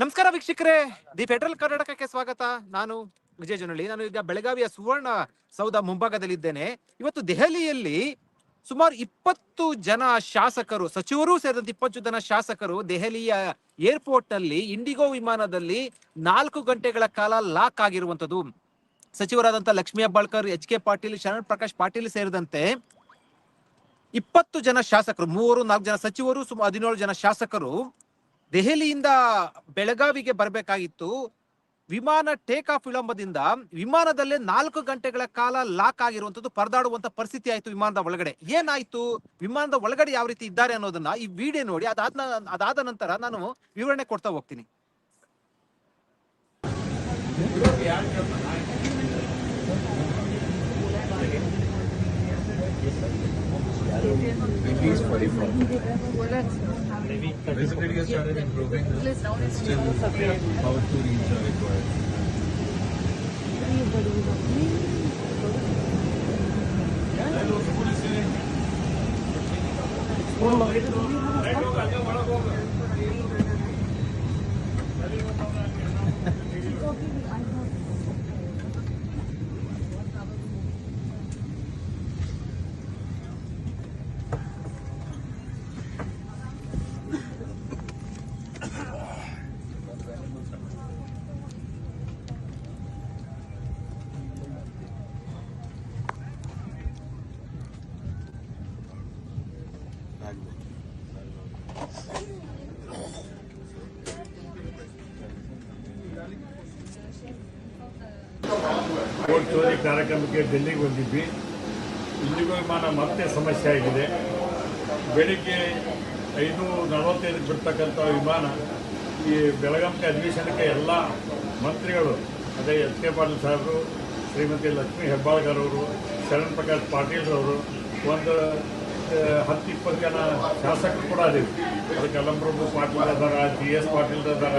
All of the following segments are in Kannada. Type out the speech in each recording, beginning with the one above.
ನಮಸ್ಕಾರ ವೀಕ್ಷಕರೇ. ದಿ ಫೆಡರಲ್ ಕರ್ನಾಟಕಕ್ಕೆ ಸ್ವಾಗತ. ನಾನು ವಿಜಯ ಜನಳ್ಳಿ ನಾನು ಈಗ ಬೆಳಗಾವಿಯ ಸುವರ್ಣ ಸೌಧ ಮುಂಭಾಗದಲ್ಲಿದ್ದೇನೆ. ಇವತ್ತು ದೆಹಲಿಯಲ್ಲಿ ಸುಮಾರು ಇಪ್ಪತ್ತು ಜನ ಶಾಸಕರು, ಸಚಿವರು ಸೇರಿದಂತೆ ಇಪ್ಪತ್ತು ಜನ ಶಾಸಕರು ದೆಹಲಿಯ ಏರ್ಪೋರ್ಟ್ನಲ್ಲಿ ಇಂಡಿಗೋ ವಿಮಾನದಲ್ಲಿ ನಾಲ್ಕು ಗಂಟೆಗಳ ಕಾಲ ಲಾಕ್ ಆಗಿರುವಂತದ್ದು ಸಚಿವರಾದಂತ ಲಕ್ಷ್ಮೀ ಅಬ್ಬಾಳ್ಕರ್, ಎಚ್ ಕೆ ಪಾಟೀಲ್, ಶರಣ್ ಪ್ರಕಾಶ್ ಪಾಟೀಲ್ ಸೇರಿದಂತೆ ಇಪ್ಪತ್ತು ಜನ ಶಾಸಕರು, ಮೂವರು ನಾಲ್ಕು ಜನ ಸಚಿವರು, ಸುಮಾರು ಹದಿನೇಳು ಜನ ಶಾಸಕರು ದೆಹಲಿಯಿಂದ ಬೆಳಗಾವಿಗೆ ಬರಬೇಕಾಗಿತ್ತು. ವಿಮಾನ ಟೇಕ್ ಆಫ್ ವಿಳಂಬದಿಂದ ವಿಮಾನದಲ್ಲೇ ನಾಲ್ಕು ಗಂಟೆಗಳ ಕಾಲ ಲಾಕ್ ಆಗಿರುವಂತದ್ದು ಪರದಾಡುವಂತ ಪರಿಸ್ಥಿತಿ ಆಯ್ತು ವಿಮಾನದ ಒಳಗಡೆ. ಏನಾಯ್ತು? ವಿಮಾನದ ಒಳಗಡೆ ಯಾವ ರೀತಿ ಇದ್ದಾರೆ ಅನ್ನೋದನ್ನ ಈ ವಿಡಿಯೋ ನೋಡಿ ಅದಾದ ಅದಾದ ನಂತರ ನಾನು ವಿವರಣೆ ಕೊಡ್ತಾ ಹೋಗ್ತೀನಿ. maybe. Visibility has started improving. There's still about two rooms are required. I court ಚೋರಿ ಕಾರ್ಯಕ್ರಮಕ್ಕೆ ಡೆಲ್ಲಿಗೆ ಬಂದಿದ್ವಿ. ಇಲ್ಲಿಗೂ ವಿಮಾನ ಮತ್ತೆ ಸಮಸ್ಯೆ ಆಗಿದೆ. ಬೆಳಿಗ್ಗೆ ಐದು ನಲವತ್ತೈದಕ್ಕೆ ಬಿಡ್ತಕ್ಕಂಥ ವಿಮಾನ, ಈ ಬೆಳಗಾವಿ ಅಧಿವೇಶನಕ್ಕೆ ಎಲ್ಲ ಮಂತ್ರಿಗಳು, ಅದೇ ಎಚ್ ಕೆ ಪಾಟೀಲ್ ಸಾಹೇಬರು, ಶ್ರೀಮತಿ ಲಕ್ಷ್ಮೀ ಹೆಬ್ಬಾಳ್ಕರ್ ಅವರು, ಶರಣ್ ಪ್ರಕಾಶ್ ಪಾಟೀಲ್ ಅವರು, ಒಂದು ಹತ್ತು ಇಪ್ಪತ್ತು ಜನ ಶಾಸಕರು ಕೂಡ ಅದೀವಿ. ಅದಕ್ಕೆ ಕಲಂಪ್ರಭು ಪಾಟೀಲ್ ಅದಾರ, ಜಿ ಎಸ್ ಪಾಟೀಲ್ ಅದಾರ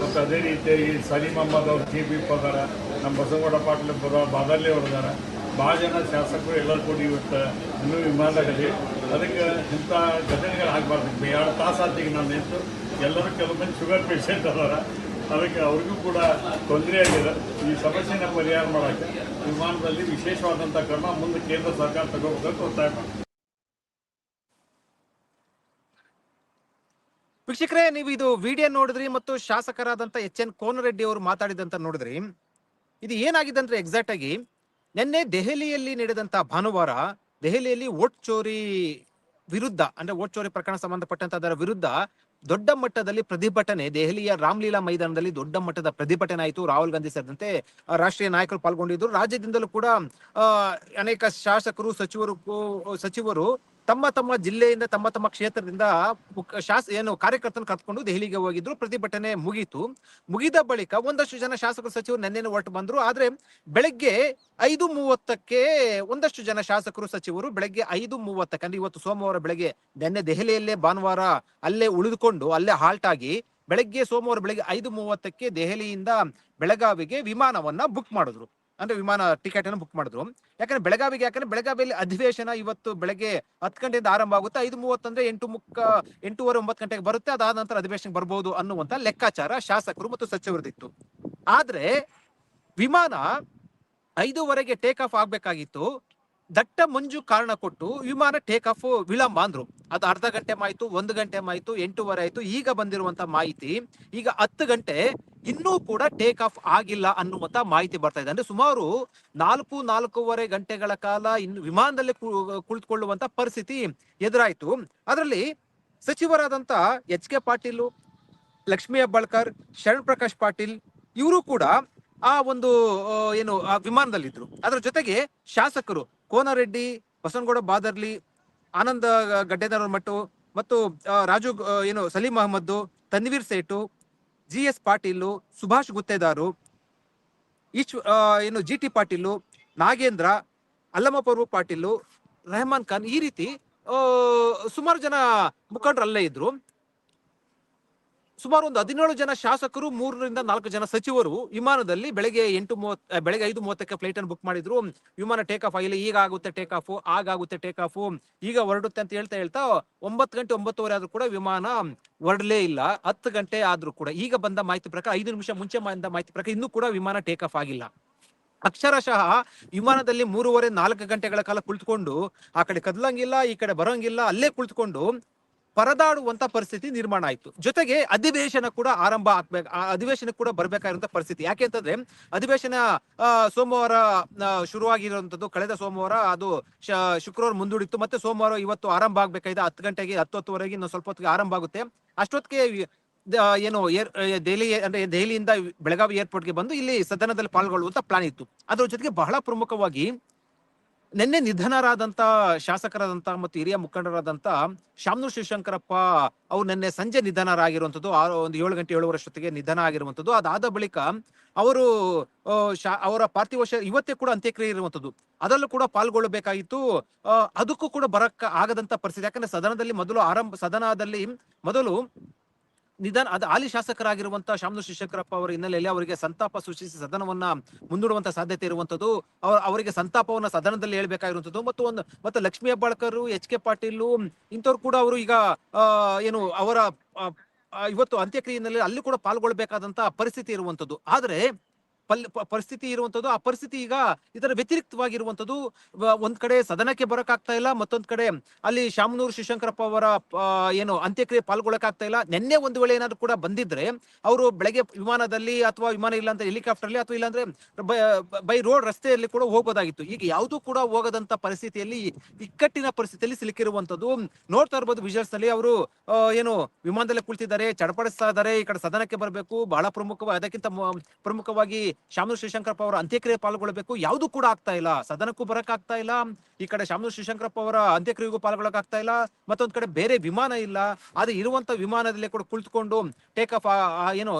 ಮತ್ತು ಅದೇ ರೀತಿಯಾಗಿ ಈ ಸಲೀಂ ಅಹಮದ್ ಅವ್ರು ಕೆ ಬಿ ಅದಾರ ನಮ್ಮ ಬಸವಗೌಡ ಪಾಟೀಲ್ ಬರೋ ಬಾದಲ್ಲಿ ಅವ್ರು ಅದಾರ. ಭಾಳ ಜನ ಶಾಸಕರು ಎಲ್ಲರೂ ಕೂಡಿ ಇವತ್ತು ಇನ್ನೂ ವಿಮಾನದಲ್ಲಿ. ಅದಕ್ಕೆ ಇಂಥ ಘಟನೆಗಳು ಆಗಬಾರ್ದು. ಎರಡು ತಾಸು ಆತಿಗೆ ನಾನು ನಿಂತು ಎಲ್ಲರೂ ಕೆಲವು ಶುಗರ್ ಪೇಷಂಟ್ ಅದಾರ. ಅದಕ್ಕೆ ಅವ್ರಿಗೂ ಕೂಡ ತೊಂದರೆ ಆಗಿದೆ. ಈ ಸಮಸ್ಯೆನ ಪರಿಹಾರ ಮಾಡೋಕ್ಕೆ ವಿಮಾನದಲ್ಲಿ ವಿಶೇಷವಾದಂಥ ಕ್ರಮ ಮುಂದೆ ಕೇಂದ್ರ ಸರ್ಕಾರ ತಗೋಬೇಕಂತ ಒತ್ತಾಯ ವೀಕ್ಷಕರೇ, ನೀವು ಇದು ವಿಡಿಯೋ ನೋಡಿದ್ರಿ ಮತ್ತು ಶಾಸಕರಾದಂತ ಎಚ್ ಎನ್ ಕೋನರೆಡ್ಡಿ ಅವರು ಮಾತಾಡಿದಂತ ನೋಡಿದ್ರಿ. ಇದು ಏನಾಗಿದೆ ಅಂದ್ರೆ ಎಕ್ಸಾಕ್ಟ್ ಆಗಿ ನಿನ್ನೆ ದೆಹಲಿಯಲ್ಲಿ ನಡೆದಂತ ಭಾನುವಾರ ದೆಹಲಿಯಲ್ಲಿ ವೋಟ್ ಚೋರಿ ವಿರುದ್ಧ, ಅಂದ್ರೆ ವೋಟ್ ಚೋರಿ ಪ್ರಕರಣ ಸಂಬಂಧಪಟ್ಟಂತ ಅದರ ವಿರುದ್ಧ ದೊಡ್ಡ ಮಟ್ಟದಲ್ಲಿ ಪ್ರತಿಭಟನೆ, ದೆಹಲಿಯ ರಾಮ್ಲೀಲಾ ಮೈದಾನದಲ್ಲಿ ದೊಡ್ಡ ಮಟ್ಟದ ಪ್ರತಿಭಟನೆ ಆಯಿತು. ರಾಹುಲ್ ಗಾಂಧಿ ಸೇರಿದಂತೆ ರಾಷ್ಟ್ರೀಯ ನಾಯಕರು ಪಾಲ್ಗೊಂಡಿದ್ರು ರಾಜ್ಯದಿಂದಲೂ ಕೂಡ ಅನೇಕ ಶಾಸಕರು, ಸಚಿವರು ಸಚಿವರು ತಮ್ಮ ತಮ್ಮ ಜಿಲ್ಲೆಯಿಂದ, ತಮ್ಮ ತಮ್ಮ ಕ್ಷೇತ್ರದಿಂದ ಶಾಸ, ಏನು ಕಾರ್ಯಕರ್ತನ ಕರ್ಕೊಂಡು ದೆಹಲಿಗೆ ಹೋಗಿದ್ರು. ಪ್ರತಿಭಟನೆ ಮುಗೀತು. ಮುಗಿದ ಬಳಿಕ ಒಂದಷ್ಟು ಜನ ಶಾಸಕರು ಸಚಿವರು ನೆನ್ನೆನೆ ಹೊರಟು ಬಂದ್ರು. ಆದ್ರೆ ಬೆಳಗ್ಗೆ ಐದು ಮೂವತ್ತಕ್ಕೆ ಒಂದಷ್ಟು ಜನ ಶಾಸಕರು, ಸಚಿವರು ಬೆಳಗ್ಗೆ ಐದು ಮೂವತ್ತಕ್ಕೆ, ಅಂದ್ರೆ ಇವತ್ತು ಸೋಮವಾರ ಬೆಳಗ್ಗೆ ನೆನ್ನೆ ದೆಹಲಿಯಲ್ಲೇ ಭಾನುವಾರ ಅಲ್ಲೇ ಉಳಿದುಕೊಂಡು, ಅಲ್ಲೇ ಹಾಲ್ಟ್ ಆಗಿ ಬೆಳಗ್ಗೆ ಸೋಮವಾರ ಬೆಳಗ್ಗೆ ಐದು ಮೂವತ್ತಕ್ಕೆ ದೆಹಲಿಯಿಂದ ಬೆಳಗಾವಿಗೆ ವಿಮಾನವನ್ನ ಬುಕ್ ಮಾಡಿದ್ರು. ಅಂದ್ರೆ ವಿಮಾನ ಟಿಕೆಟ್ ಅನ್ನು ಬುಕ್ ಮಾಡಿದ್ರು. ಯಾಕಂದ್ರೆ ಬೆಳಗಾವಿಗೆ, ಯಾಕಂದ್ರೆ ಬೆಳಗಾವಿಯಲ್ಲಿ ಅಧಿವೇಶನ ಇವತ್ತು ಬೆಳಗ್ಗೆ ಹತ್ತು ಗಂಟೆಯಿಂದ ಆರಂಭ ಆಗುತ್ತೆ. ಐದು ಮೂವತ್ತಂದ್ರೆ ಎಂಟು ಮುಕ್ಕ ಎಂಟೂವರೆ, ಒಂಬತ್ತು ಗಂಟೆಗೆ ಬರುತ್ತೆ. ಅದಾದ ನಂತರ ಅಧಿವೇಶನ ಬರ್ಬೋದು ಅನ್ನುವಂತ ಲೆಕ್ಕಾಚಾರ ಶಾಸಕರು ಮತ್ತು ಸಚಿವರದಿತ್ತು. ಆದ್ರೆ ವಿಮಾನ ಐದೂವರೆಗೆ ಟೇಕ್ ಆಫ್ ಆಗ್ಬೇಕಾಗಿತ್ತು. ದಟ್ಟ ಮಂಜು ಕಾರಣ ಕೊಟ್ಟು ವಿಮಾನ ಟೇಕ್ ಆಫ್ ವಿಳಂಬ ಅಂದ್ರು. ಅದು ಅರ್ಧ ಗಂಟೆ ಮಾಯ್ತು, ಒಂದು ಗಂಟೆ ಮಾಯ್ತು, ಎಂಟೂವರೆ ಆಯ್ತು, ಈಗ ಬಂದಿರುವಂತ ಮಾಹಿತಿ. ಈಗ ಹತ್ತು ಗಂಟೆ ಇನ್ನೂ ಕೂಡ ಟೇಕ್ ಆಫ್ ಆಗಿಲ್ಲ ಅನ್ನುವಂತ ಮಾಹಿತಿ ಬರ್ತಾ ಇದೆ. ಅಂದ್ರೆ ಸುಮಾರು ನಾಲ್ಕು, ನಾಲ್ಕೂವರೆ ಗಂಟೆಗಳ ಕಾಲ ಇನ್ನು ವಿಮಾನದಲ್ಲಿ ಕುಳಿತುಕೊಳ್ಳುವಂತ ಪರಿಸ್ಥಿತಿ ಎದುರಾಯಿತು. ಅದರಲ್ಲಿ ಸಚಿವರಾದಂತ ಎಚ್ ಕೆ ಪಾಟೀಲ್, ಲಕ್ಷ್ಮೀ ಹೆಬ್ಬಾಳ್ಕರ್, ಶರಣ್ ಪ್ರಕಾಶ್ ಪಾಟೀಲ್ ಇವರು ಕೂಡ ಆ ಒಂದು ಏನು, ಆ ವಿಮಾನದಲ್ಲಿದ್ರು. ಅದರ ಜೊತೆಗೆ ಶಾಸಕರು ಕೋನರೆಡ್ಡಿ ಬಸನಗೌಡ ಬಾದರ್ಲಿ, ಆನಂದ ಗಡ್ಡೆದಾರ ಮಟ್ಟು ಮತ್ತು ರಾಜು ಏನು, ಸಲೀಂ ಅಹಮದ್ ತನ್ವೀರ್ ಸೇಠು ಜಿ ಎಸ್ ಪಾಟೀಲು, ಸುಭಾಷ್ ಗುತ್ತೇದಾರು ಈಶ್ವ ಏನು ಜಿ ಟಿ ಪಾಟೀಲು, ನಾಗೇಂದ್ರ, ಅಲ್ಲಮಪರ್ವ ಪಾಟೀಲು, ರೆಹಮಾನ್ ಖಾನ್ ಈ ರೀತಿ ಸುಮಾರು ಜನ ಮುಖಂಡರು ಅಲ್ಲೇ ಇದ್ರು. ಸುಮಾರು ಒಂದು ಹದಿನೇಳು ಜನ ಶಾಸಕರು, ಮೂರರಿಂದ ನಾಲ್ಕು ಜನ ಸಚಿವರು ವಿಮಾನದಲ್ಲಿ ಬೆಳಗ್ಗೆ ಎಂಟು ಮೂವತ್ ಬೆಳಗ್ಗೆ ಐದು ಮೂವತ್ತಕ್ಕೆ ಫ್ಲೈಟ್ ಅನ್ನು ಬುಕ್ ಮಾಡಿದ್ರು. ವಿಮಾನ ಟೇಕ್ ಆಫ್ ಆಗಿಲ್ಲ ಈಗ ಆಗುತ್ತೆ ಟೇಕ್ ಆಫ್ ಆಗುತ್ತೆ ಟೇಕ್ ಆಫ್ ಈಗ ಹೊರಡುತ್ತೆ ಅಂತ ಹೇಳ್ತಾ ಹೇಳ್ತಾ ಒಂಬತ್ತು ಗಂಟೆ ಒಂಬತ್ತುವರೆ ಆದ್ರೂ ಕೂಡ ವಿಮಾನ ಹೊರಡಲೇ ಇಲ್ಲ. ಹತ್ತು ಗಂಟೆ ಆದ್ರೂ ಕೂಡ, ಈಗ ಬಂದ ಮಾಹಿತಿ ಪ್ರಕಾರ ಐದು ನಿಮಿಷ ಮುಂಚೆ ಬಂದ ಮಾಹಿತಿ ಪ್ರಕಾರ ಇನ್ನೂ ಕೂಡ ವಿಮಾನ ಟೇಕ್ ಆಫ್ ಆಗಿಲ್ಲ. ಅಕ್ಷರಶಃ ವಿಮಾನದಲ್ಲಿ ಮೂರುವರೆ ನಾಲ್ಕು ಗಂಟೆಗಳ ಕಾಲ ಕುಳಿತುಕೊಂಡು, ಆ ಕಡೆ ಕದಲಂಗಿಲ್ಲ, ಈ ಕಡೆ ಬರೋಂಗಿಲ್ಲ, ಅಲ್ಲೇ ಕುಳಿತುಕೊಂಡು ಪರದಾಡುವಂತ ಪರಿಸ್ಥಿತಿ ನಿರ್ಮಾಣ ಆಯಿತು. ಜೊತೆಗೆ ಅಧಿವೇಶನ ಕೂಡ ಆರಂಭ ಆಗ್ಬೇಕು ಅಧಿವೇಶನ ಕೂಡ ಬರ್ಬೇಕಾಗಿರುವಂತ ಪರಿಸ್ಥಿತಿ. ಯಾಕೆ ಅಂತಂದ್ರೆ, ಅಧಿವೇಶನ ಸೋಮವಾರ ಶುರುವಾಗಿರುವಂತದ್ದು ಕಳೆದ ಸೋಮವಾರ ಅದು ಶುಕ್ರವಾರ ಮುಂದೂಡಿತ್ತು. ಮತ್ತೆ ಸೋಮವಾರ ಇವತ್ತು ಆರಂಭ ಆಗ್ಬೇಕಾಗಿದೆ. ಹತ್ತು ಗಂಟೆಗೆ ಹತ್ತು ಹತ್ತುವರೆಗೆ ಇನ್ನು ಸ್ವಲ್ಪ ಹೊತ್ತಿಗೆ ಆರಂಭ ಆಗುತ್ತೆ. ಅಷ್ಟೊತ್ತಿಗೆ ಏನು, ಏರ್ ದೆಹಲಿ, ಅಂದ್ರೆ ದೆಹಲಿಯಿಂದ ಬೆಳಗಾವಿ ಏರ್ಪೋರ್ಟ್ಗೆ ಬಂದು ಇಲ್ಲಿ ಸದನದಲ್ಲಿ ಪಾಲ್ಗೊಳ್ಳುವಂತ ಪ್ಲಾನ್ ಇತ್ತು. ಅದ್ರ ಜೊತೆಗೆ ಬಹಳ ಪ್ರಮುಖವಾಗಿ ನಿನ್ನೆ ನಿಧನರಾದಂತ ಶಾಸಕರಾದಂತ ಮತ್ತು ಹಿರಿಯ ಮುಖಂಡರಾದಂತ ಶಾಮನೂರ್ ಶಿವಶಂಕರಪ್ಪ ಅವ್ರು ನಿನ್ನೆ ಸಂಜೆ ನಿಧನರಾಗಿರುವಂಥದ್ದು. ಆ ಒಂದು ಏಳು ಗಂಟೆ ಏಳುವರೆಷ್ಟೊತ್ತಿಗೆ ನಿಧನ ಆಗಿರುವಂಥದ್ದು ಅದಾದ ಬಳಿಕ ಅವರು ಶಾ- ಅವರ ಪಾರ್ಥಿವ ಇವತ್ತೇ ಕೂಡ ಅಂತ್ಯಕ್ರಿಯೆ ಇರುವಂಥದ್ದು. ಅದರಲ್ಲೂ ಕೂಡ ಪಾಲ್ಗೊಳ್ಳಬೇಕಾಗಿತ್ತು ಅದಕ್ಕೂ ಕೂಡ ಬರಕ್ಕ ಆಗದಂತ ಪರಿಸ್ಥಿತಿ. ಯಾಕಂದ್ರೆ ಸದನದಲ್ಲಿ ಮೊದಲು ಆರಂಭ, ಸದನದಲ್ಲಿ ಮೊದಲು ನಿಧಾನ, ಅದು ಹಾಲಿ ಶಾಸಕರಾಗಿರುವಂತಹ ಶಾಮನು ಶಿವಶಂಕರಪ್ಪ ಅವರ ಹಿನ್ನೆಲೆಯಲ್ಲಿ ಅವರಿಗೆ ಸಂತಾಪ ಸೂಚಿಸಿ ಸದನವನ್ನ ಮುಂದೂಡುವಂತ ಸಾಧ್ಯತೆ ಇರುವಂತದ್ದು ಅವರ ಅವರಿಗೆ ಸಂತಾಪವನ್ನ ಸದನದಲ್ಲಿ ಹೇಳ್ಬೇಕಾಗಿರುವಂತದ್ದು. ಮತ್ತು ಒಂದು, ಮತ್ತೆ ಲಕ್ಷ್ಮೀ ಹೆಬ್ಬಾಳ್ಕರ್, ಎಚ್ ಕೆ ಪಾಟೀಲ್ ಇಂಥವ್ರು ಕೂಡ ಅವರು ಈಗ ಏನು ಅವರ ಇವತ್ತು ಅಂತ್ಯಕ್ರಿಯೆಯಲ್ಲಿ ಅಲ್ಲಿ ಕೂಡ ಪಾಲ್ಗೊಳ್ಬೇಕಾದಂತಹ ಪರಿಸ್ಥಿತಿ ಇರುವಂತದ್ದು. ಆದ್ರೆ ಪರಿಸ್ಥಿತಿ ಇರುವಂತದ್ದು ಆ ಪರಿಸ್ಥಿತಿ ಈಗ ಇದರ ವ್ಯತಿರಿಕ್ತವಾಗಿರುವಂತದ್ದು ಒಂದ್ ಕಡೆ ಸದನಕ್ಕೆ ಬರಕಾಗ್ತಾ ಇಲ್ಲ, ಮತ್ತೊಂದ್ ಕಡೆ ಅಲ್ಲಿ ಶಾಮನೂರು ಶಿವಶಂಕರಪ್ಪ ಅವರ ಏನು ಅಂತ್ಯಕ್ರಿಯೆ ಪಾಲ್ಗೊಳ್ಳಕ್ಕಾಗ್ತಾ ಇಲ್ಲ. ನಿನ್ನೆ ಒಂದು ವೇಳೆ ಏನಾದ್ರು ಕೂಡ ಬಂದಿದ್ರೆ, ಅವರು ಬೆಳಗ್ಗೆ ವಿಮಾನದಲ್ಲಿ ಅಥವಾ ವಿಮಾನ ಇಲ್ಲ ಅಂತ ಹೆಲಿಕಾಪ್ಟರ್ ಅಲ್ಲಿ ಅಥವಾ ಇಲ್ಲಾಂದ್ರೆ ಬೈ ರೋಡ್ ರಸ್ತೆಯಲ್ಲಿ ಕೂಡ ಹೋಗೋದಾಗಿತ್ತು ಈಗ ಯಾವುದು ಕೂಡ ಹೋಗದಂತ ಪರಿಸ್ಥಿತಿಯಲ್ಲಿ, ಇಕ್ಕಟ್ಟಿನ ಪರಿಸ್ಥಿತಿಯಲ್ಲಿ ಸಿಲುಕಿರುವಂತದ್ದು ನೋಡ್ತಾ ಇರ್ಬೋದು ವಿಜುವಲ್ಸ್ನಲ್ಲಿ ಅವರು ಏನು ವಿಮಾನದಲ್ಲಿ ಕುಳಿತಿದ್ದಾರೆ, ಚಡಪಡಿಸ್ತಾ ಇದ್ದಾರೆ, ಈ ಕಡೆ ಸದನಕ್ಕೆ ಬರಬೇಕು, ಬಹಳ ಪ್ರಮುಖವಾಗಿ ಅದಕ್ಕಿಂತ ಪ್ರಮುಖವಾಗಿ ಶಾಮನೂರು ಶಿವಶಂಕರಪ್ಪ ಅವರ ಅಂತ್ಯಕ್ರಿಯೆ ಪಾಲ್ಗೊಳ್ಳಬೇಕು. ಯಾವುದು ಕೂಡ ಆಗ್ತಾ ಇಲ್ಲ. ಸದನಕ್ಕೂ ಬರಕ್ ಆಗ್ತಾ ಇಲ್ಲ. ಈ ಕಡೆ ಶಾಮನೂರು ಶಿವಶಂಕರಪ್ಪ ಅವರ ಅಂತ್ಯಕ್ರಿಯೆಗೂ ಪಾಲ್ಗೊಳ್ಳಕ್ ಆಗ್ತಾ ಇಲ್ಲ. ಮತ್ತೊಂದ್ ಕಡೆ ಬೇರೆ ವಿಮಾನ ಇಲ್ಲ. ಆದ್ರೆ ಇರುವಂತ ವಿಮಾನದಲ್ಲಿ ಕೂಡ ಕುಳಿತುಕೊಂಡು ಟೇಕ್ ಆಫ್ ಏನು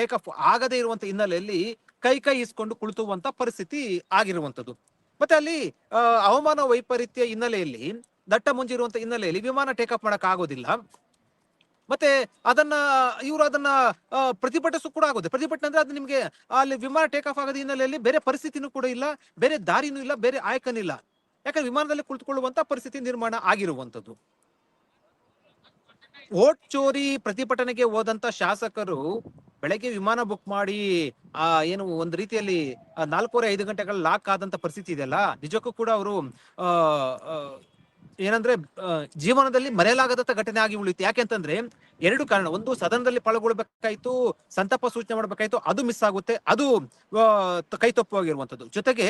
ಟೇಕ್ ಆಫ್ ಆಗದೇ ಇರುವಂತ ಹಿನ್ನೆಲೆಯಲ್ಲಿ ಕೈ ಕೈ ಇಸ್ಕೊಂಡು ಕುಳಿತುವಂತ ಪರಿಸ್ಥಿತಿ ಆಗಿರುವಂತದ್ದು. ಮತ್ತೆ ಅಲ್ಲಿ ಹವಾಮಾನ ವೈಪರೀತ್ಯ ಹಿನ್ನೆಲೆಯಲ್ಲಿ ದಟ್ಟ ಮುಂಜಿರುವಂತ ಹಿನ್ನೆಲೆಯಲ್ಲಿ ವಿಮಾನ ಟೇಕ್ ಆಫ್ ಮಾಡಕ್ ಆಗೋದಿಲ್ಲ. ಮತ್ತೆ ಅದನ್ನ, ಇವರು ಅದನ್ನ ಪ್ರತಿಭಟಿಸು ಕೂಡ ಆಗುತ್ತೆ. ಪ್ರತಿಭಟನೆ ಅಂದ್ರೆ ಅದು ನಿಮಗೆ ಅಲ್ಲಿ ವಿಮಾನ ಟೇಕ್ ಆಫ್ ಆಗದ ಹಿನ್ನೆಲೆಯಲ್ಲಿ ಬೇರೆ ಪರಿಸ್ಥಿತಿನೂ ಕೂಡ ಇಲ್ಲ, ಬೇರೆ ದಾರಿನೂ ಇಲ್ಲ, ಬೇರೆ ಆಯ್ಕನಿಲ್ಲ ಯಾಕಂದ್ರೆ ವಿಮಾನದಲ್ಲಿ ಕುಳಿತುಕೊಳ್ಳುವಂತ ಪರಿಸ್ಥಿತಿ ನಿರ್ಮಾಣ ಆಗಿರುವಂತದ್ದು ಓಟ್ ಚೋರಿ ಪ್ರತಿಭಟನೆಗೆ ಹೋದಂತ ಶಾಸಕರು ಬೆಳಗ್ಗೆ ವಿಮಾನ ಬುಕ್ ಮಾಡಿ, ಆ, ಏನು ಒಂದು ರೀತಿಯಲ್ಲಿ ನಾಲ್ಕೂವರೆ ಐದು ಗಂಟೆಗಳ ಲಾಕ್ ಆದಂತ ಪರಿಸ್ಥಿತಿ ಇದೆಯಲ್ಲ, ನಿಜಕ್ಕೂ ಕೂಡ ಅವರು ಏನಂದ್ರೆ ಜೀವನದಲ್ಲಿ ಮರೆಯಲಾಗದಂತ ಘಟನೆ ಆಗಿ ಉಳಿತು ಯಾಕೆಂತಂದ್ರೆ ಎರಡು ಕಾರಣ. ಒಂದು, ಸದನದಲ್ಲಿ ಪಾಲ್ಗೊಳ್ಬೇಕಾಯ್ತು, ಸಂತಾಪ ಸೂಚನೆ ಮಾಡ್ಬೇಕಾಯ್ತು, ಅದು ಮಿಸ್ ಆಗುತ್ತೆ. ಅದು ಕೈ ತಪ್ಪುವಾಗಿರುವಂತದ್ದು ಜೊತೆಗೆ,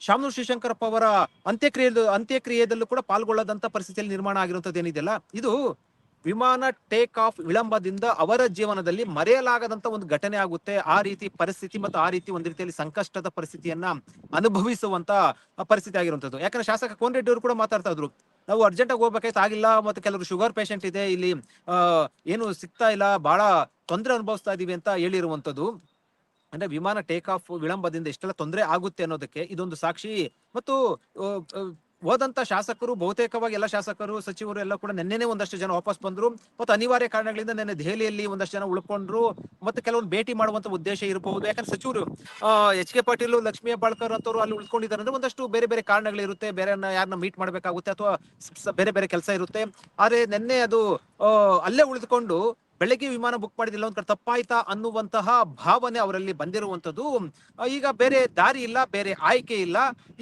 ಶಾಮನೂರ್ ಶಿವಶಂಕರಪ್ಪ ಅವರ ಅಂತ್ಯಕ್ರಿಯೆ ಅಂತ್ಯಕ್ರಿಯೆದಲ್ಲೂ ಕೂಡ ಪಾಲ್ಗೊಳ್ಳದಂತ ಪರಿಸ್ಥಿತಿಯಲ್ಲಿ ನಿರ್ಮಾಣ ಆಗಿರುವಂತದ್ದು ಏನಿದೆಯಲ್ಲ, ಇದು ವಿಮಾನ ಟೇಕ್ ಆಫ್ ವಿಳಂಬದಿಂದ ಅವರ ಜೀವನದಲ್ಲಿ ಮರೆಯಲಾಗದಂತ ಒಂದು ಘಟನೆ ಆಗುತ್ತೆ. ಆ ರೀತಿ ಪರಿಸ್ಥಿತಿ ಮತ್ತು ಆ ರೀತಿ ಒಂದು ರೀತಿಯಲ್ಲಿ ಸಂಕಷ್ಟದ ಪರಿಸ್ಥಿತಿಯನ್ನ ಅನುಭವಿಸುವಂತ ಪರಿಸ್ಥಿತಿ ಆಗಿರುವಂತದ್ದು. ಯಾಕಂದ್ರೆ ಶಾಸಕ ಕೋನ್ ಅವರು ಕೂಡ ಮಾತಾಡ್ತಾ ಇದ್ರು. ನಾವು ಅರ್ಜೆಂಟ್ ಆಗಿ ಹೋಗ್ಬೇಕಾಯ್ತು, ಆಗಿಲ್ಲ ಮತ್ತೆ ಕೆಲವರು ಶುಗರ್ ಪೇಷಂಟ್ ಇದೆ, ಇಲ್ಲಿ ಏನು ಸಿಗ್ತಾ ಇಲ್ಲ ಬಹಳ ತೊಂದರೆ ಅನುಭವಿಸ್ತಾ ಇದೀವಿ ಅಂತ ಹೇಳಿರುವಂತದ್ದು. ಅಂದ್ರೆ ವಿಮಾನ ಟೇಕ್ ಆಫ್ ವಿಳಂಬದಿಂದ ಇಷ್ಟೆಲ್ಲ ತೊಂದರೆ ಆಗುತ್ತೆ ಅನ್ನೋದಕ್ಕೆ ಇದೊಂದು ಸಾಕ್ಷಿ. ಮತ್ತು ಹೋದಂತ ಶಾಸಕರು, ಬಹುತೇಕವಾಗಿ ಎಲ್ಲ ಶಾಸಕರು, ಸಚಿವರು ಎಲ್ಲ ಕೂಡ ನಿನ್ನೆನೆ ಒಂದಷ್ಟು ಜನ ವಾಪಸ್ ಬಂದ್ರು. ಮತ್ತು ಅನಿವಾರ್ಯ ಕಾರಣಗಳಿಂದ ನಿನ್ನೆ ದೆಹಲಿಯಲ್ಲಿ ಒಂದಷ್ಟು ಜನ ಉಳ್ಕೊಂಡ್ರು. ಮತ್ತೆ ಕೆಲವೊಂದು ಭೇಟಿ ಮಾಡುವಂತ ಉದ್ದೇಶ ಇರಬಹುದು. ಯಾಕಂದ್ರೆ ಸಚಿವರು ಎಚ್ ಕೆ ಪಾಟೀಲ್, ಲಕ್ಷ್ಮೀ ಹೆಬ್ಬಾಳ್ಕರ್ ಅಂತವ್ರು ಅಲ್ಲಿ ಉಳ್ಕೊಂಡಿದ್ದಾರೆ ಅಂದ್ರೆ ಒಂದಷ್ಟು ಬೇರೆ ಬೇರೆ ಕಾರಣಗಳಿರುತ್ತೆ. ಬೇರೆ ಯಾರನ್ನ ಮೀಟ್ ಮಾಡಬೇಕಾಗುತ್ತೆ ಅಥವಾ ಬೇರೆ ಬೇರೆ ಕೆಲಸ ಇರುತ್ತೆ. ಆದ್ರೆ ನಿನ್ನೆ ಅದು ಅಲ್ಲೇ ಉಳಿದುಕೊಂಡು ಬೆಳಗ್ಗೆ ವಿಮಾನ ಬುಕ್ ಮಾಡಿದಿಲ್ಲ ಒಂದ್ ಕಡೆ ತಪ್ಪಾಯ್ತಾ ಅನ್ನುವಂತಹ ಭಾವನೆ ಅವರಲ್ಲಿ ಬಂದಿರುವಂತದ್ದು ಈಗ ಬೇರೆ ದಾರಿ ಇಲ್ಲ, ಬೇರೆ ಆಯ್ಕೆ ಇಲ್ಲ.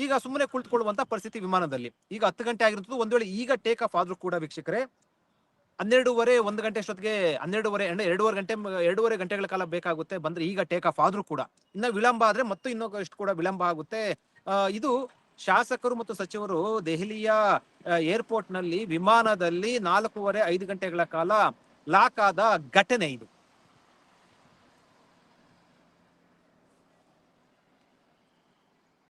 ಈಗ ಸುಮ್ಮನೆ ಕುಳಿತುಕೊಳ್ಳುವಂತ ಪರಿಸ್ಥಿತಿ ವಿಮಾನದಲ್ಲಿ. ಈಗ ಹತ್ತು ಗಂಟೆ ಆಗಿರುತ್ತದೆ. ಒಂದ್ ವೇಳೆ ಈಗ ಟೇಕ್ ಆಫ್ ಆದ್ರೂ ಕೂಡ ವೀಕ್ಷಕರೇ, ಹನ್ನೆರಡೂವರೆ, ಒಂದು ಗಂಟೆ ಅಷ್ಟೊತ್ತಿಗೆ ಹನ್ನೆರಡೂವರೆ, ಅಂದ್ರೆ ಎರಡೂವರೆ ಗಂಟೆ, ಎರಡೂವರೆ ಗಂಟೆಗಳ ಕಾಲ ಬೇಕಾಗುತ್ತೆ, ಬಂದ್ರೆ ಈಗ ಟೇಕ್ ಆಫ್ ಆದ್ರೂ ಕೂಡ. ಇನ್ನ ವಿಳಂಬ ಆದ್ರೆ ಮತ್ತು ಇನ್ನೊಂದಷ್ಟು ಕೂಡ ವಿಳಂಬ ಆಗುತ್ತೆ. ಇದು ಶಾಸಕರು ಮತ್ತು ಸಚಿವರು ದೆಹಲಿಯ ಏರ್ಪೋರ್ಟ್ನಲ್ಲಿ ವಿಮಾನದಲ್ಲಿ ನಾಲ್ಕೂವರೆ ಐದು ಗಂಟೆಗಳ ಕಾಲ ಲಾಕ್ ಆದ ಘಟನೆ ಇದು.